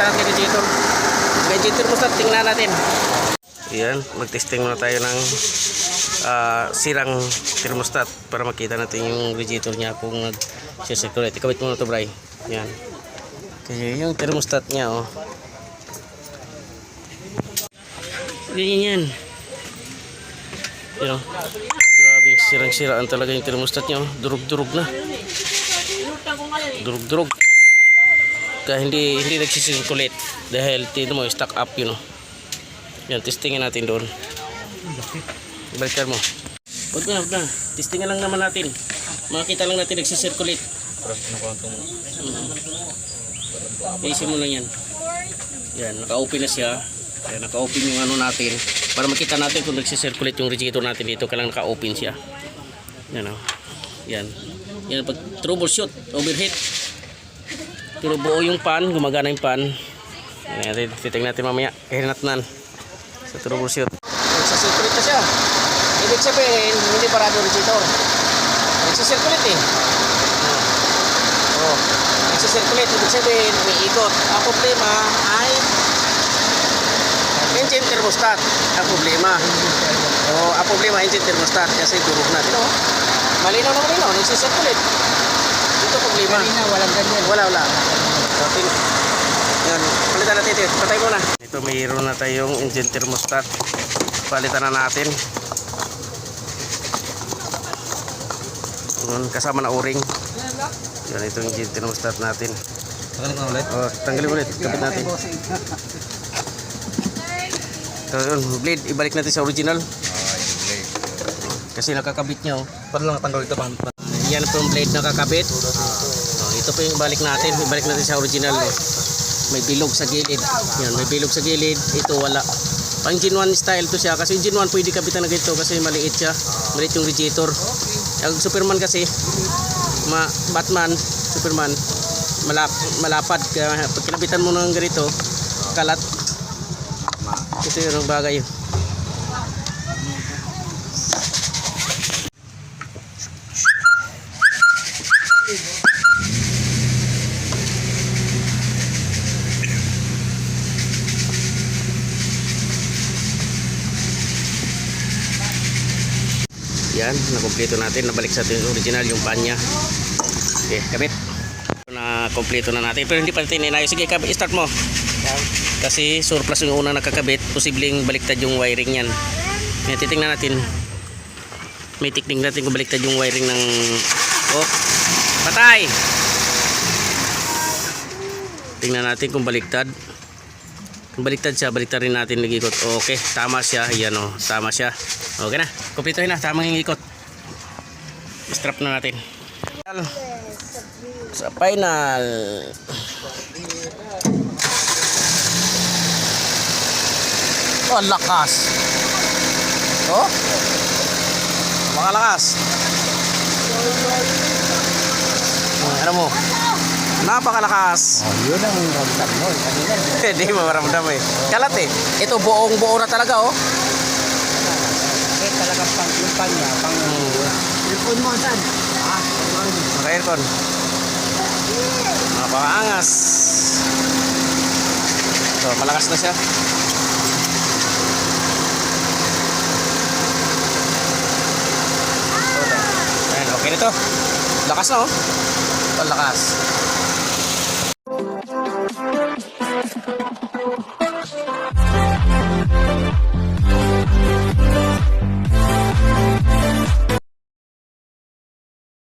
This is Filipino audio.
sa ating radiator. Radiator mo start, tingnan natin. Yan, mag-testing muna tayo ng ah, sirang thermostat para makita natin yung radiator niya kung nag-circulate. Ikabit muna to Bray. Yan. Kasi yung thermostat niya, oh. Ganyan yan. Yan, oh. Grabe, sirang-siraan talaga yung thermostat niya, oh. Durug-durug na. Durug-durug. Kaya hindi hindi nagsisirculate dahil tino mo stock up yun oh. Yan, testingin natin doon. Balikan mo. Huwag na, huwag na. Testingan lang naman natin. Makita lang natin nagsisirculate. Mm. Isin mo lang yan. Yan, naka-open na siya. Yan, naka-open yung ano natin. Para makita natin kung nagsisirculate yung radiator natin dito. Kailangan naka-open siya. Yan o. Yan. Yan, pag troubleshoot, overheat. Pero buo yung pan, gumagana yung pan. Yan, natin, titignan natin mamaya. Kahinatnan. Sa troubleshoot. Nagsisirculate na siya. Ibig sabihin, hindi parado radiator. Nagsisirculate eh. Oh. Nagsisirculate, ibig sabihin, umiikot. Ang problema ay engine thermostat. Ang problema. Oh, ang problema engine thermostat kasi durog na. Tino? Malinaw na malinaw, nagsisirculate. Ito problema. Kanina, walang ganyan. Wala, wala. So, tin yan, palitan natin ito. Patay muna. Ito mayroon na tayong engine thermostat. Palitan na natin. Yun, kasama na o-ring. Yan, ito yung engine thermostat natin. Tanggalin ko ulit. Oh, tanggalin ulit. Kapit natin. So, yun, blade, ibalik natin sa original. Kasi nakakabit niya, oh. Paano lang tanggal ito? Pang, Yan po yung blade nakakabit. Oh, ito po yung balik natin. Ibalik natin sa original. Oh. May bilog sa gilid. Yan, may bilog sa gilid. Ito wala. Pang Gen 1 style to siya. Kasi yung Gen 1 pwede kapitan na ganito kasi maliit siya. Maliit yung radiator. Ang Superman kasi, ma Batman, Superman, malap malapad. Kaya pag kinabitan mo ng ganito, kalat. Ito yung bagay. Yan, nakompleto natin. Nabalik sa atin yung original, yung pan niya. Okay, kabit. Na kompleto na natin. Pero hindi pa natin inayos. Sige, kabit. Start mo. Kasi surplus yung una nakakabit. Posibleng baliktad yung wiring yan. Yan, titingnan natin. May technique natin kung baliktad yung wiring ng... Oh, patay! Tingnan natin kung baliktad. Kung baliktad siya, baliktad rin natin nag-ikot. Okay, tama siya. Yan o, tama siya. Okay na, kumpletuhin na. Tamang yung ikot. Strap na natin. Sa final. Oh, lakas. Oh. Mga lakas. Hmm, Ano mo? Napakalakas. oh, yun ang ramdam mo. Kanina, Hindi mo maramdam eh. Kalat eh. Ito buong buo na talaga oh. eh, talagang pang yung pan niya, pang... Telepon mo, saan? Ah, aircon. Napakaangas. So, malakas na siya. Ayan, okay na to. Lakas na oh. Ito, lakas.